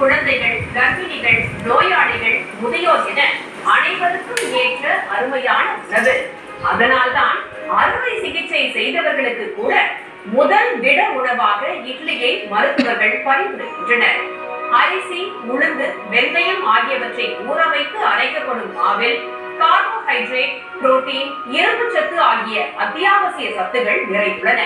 குழந்தைகள் கர்ப்பிணிகள் நோயாளிகள் முதியோர் என அனைவருக்கும் ஏற்ற அருமையான உணவு. அதனால்தான் அறுவை சிகிச்சை செய்தவர்களுக்கு கூட முதல் திட உணவாக இட்லியை மருத்துவர்கள் பரிந்துரைக்கின்றனர். அரிசி உளுந்து வெந்தயம் ஆகியவற்றை ஊற வைத்து அரைக்கப்படும் மாவில் கார்போஹைட்ரேட் புரோட்டீன் இரும்பு சத்து ஆகிய அத்தியாவசிய சத்துகள் நிறைந்துள்ளன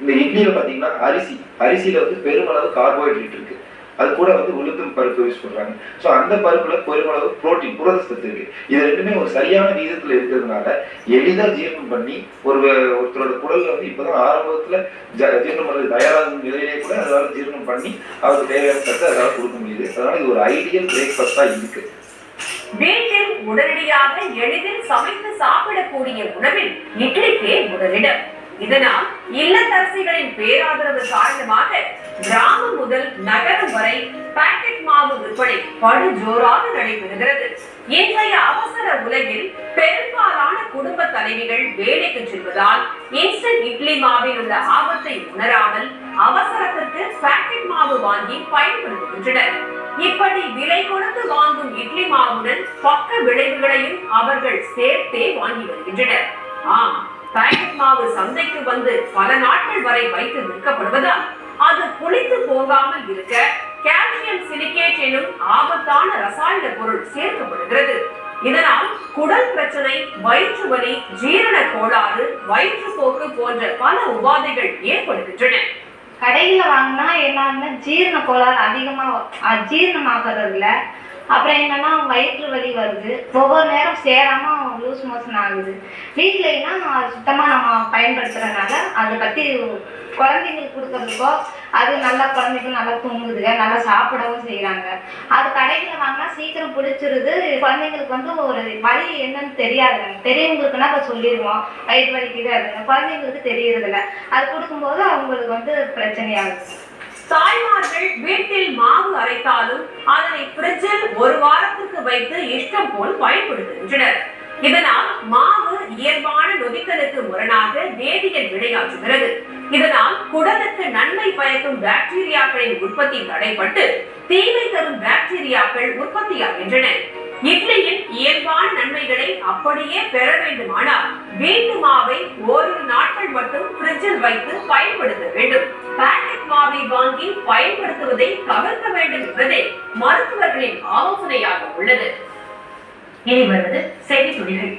இந்த இட்லியில பாத்தீங்கன்னா அரிசி அரிசியில வந்து பெருமளவு கார்போஹைட்ரேட் இருக்கு. அது கூட வந்து உளுத்தம் பருப்பு யூஸ் பண்றாங்க. ஸோ அந்த பருப்புல பெருமளவு புரோட்டீன் புரத சத்து இருக்கு. இது ரெண்டுமே ஒரு சரியான விகிதத்துல இருக்கிறதுனால எளிதா ஜீரணம் பண்ணி ஒரு ஒருத்தரோட குடல்ல வந்து இப்பதான் ஆரம்பத்துல ஜீரணம் தயாராகும் நிலையிலே கூட அதால ஜீரணம் பண்ணி அவருக்கு தேவையான சத்து அதால கொடுக்க முடியுது. அதனால இது ஒரு ஐடியல் பிரேக்ஃபாஸ்டா இருக்கு. வீட்டில் உடனடியாக எளிதில் சமைத்து சாப்பிடக்கூடிய உணவில் இட்லிக்கே முதலிடம். இதனால் இல்லத்தரசிகளின் பேராதரவு காரணமாக கிராமம் முதல் நகர வரை பாக்கெட் மாவு விற்பனை படு ஜோராக நடைபெறுகிறது. இன்றைய அவசர உலகில் பெரும்பாலான குடும்ப தலைவிகள் வேலைக்கு செல்வதால் இன்ஸ்டன்ட் இட்லி மாவில் உள்ள ஆபத்தை உணராமல் அவசரத்திற்கு பாக்கெட் மாவு வாங்கி பயன்படுத்துகின்றனர். இப்படி விலை கொடுத்து வாங்கும் இட்லி மாவுடன் பக்க விளைவுகளையும் அவர்கள் சேர்த்தே வாங்கி வருகின்றனர். ஆம் பாக்கெட் மாவு சந்தைக்கு வந்து பல நாட்கள் வரை வைத்து விற்கப்படுவதால் அது புளித்து போகாமல் இருக்க கால்சியம் சிலிகேட் எனும் ஆபத்தான ரசாயன பொருள் சேர்க்கப்படுகிறது. இதனால் குடல் பிரச்சனை வயிற்று வலி ஜீரண கோளாறு வயிற்றுப்போக்கு போன்ற பல உபாதைகள் ஏற்படுகின்றன. கடையில் வாங்கினா என்னன்னா ஜீரண கோளாறு அதிகமாக ஜீரணமாகிறது அப்புறம் என்னன்னா வயிற்று வலி வருது. ஒவ்வொரு நேரம் சேராம லூஸ் மோஷன் ஆகுது. வீட்லனா சுத்தமாக நம்ம பயன்படுத்துறதுனால அதை பற்றி குழந்தைங்களுக்கு கொடுக்கறதுக்கோ அது நல்லா குழந்தைகள் நல்லா தூங்குதுங்க நல்லா சாப்பிடவும் செய்கிறாங்க அது கடைகளில் வாங்கினா சீக்கிரம் பிடிச்சிருது. குழந்தைங்களுக்கு வந்து ஒரு வலி என்னன்னு தெரியாதுங்க பெரியவங்களுக்குன்னா இப்போ சொல்லிடுவோம். வயிறு வலிக்குது அதுங்க குழந்தைங்களுக்கு தெரியறதில்ல. அது கொடுக்கும்போது அவங்களுக்கு வந்து பிரச்சனையாகுது. தாய்மார்கள் வீட்டில் வைத்து இஷ்டம் போல் பயன்படுத்துகின்றனர். இதனால் மாவு இயல்பான நொதித்தலுக்கு முரணாக வேதியியல் வினையாற்றுகிறது. இதனால் குடலுக்கு நன்மை பயக்கும் பாக்டீரியாக்களின் உற்பத்தி தடைப்பட்டு தீமை தரும் பாக்டீரியாக்கள் உற்பத்தியாகின்றன. இட்லியின் இயல்பான நன்மைகளை அப்படியே பெற வேண்டுமானால் வீட்டு மாவை ஓரிரு நாட்கள் மட்டும் பிரிட்ஜில் வைத்து பயன்படுத்த வேண்டும். பாக்கெட் மாவை வாங்கி பயன்படுத்துவதை அவர்களின் ஆலோசனையாக உள்ளது. இனி வருவது செய்தி துளிகள்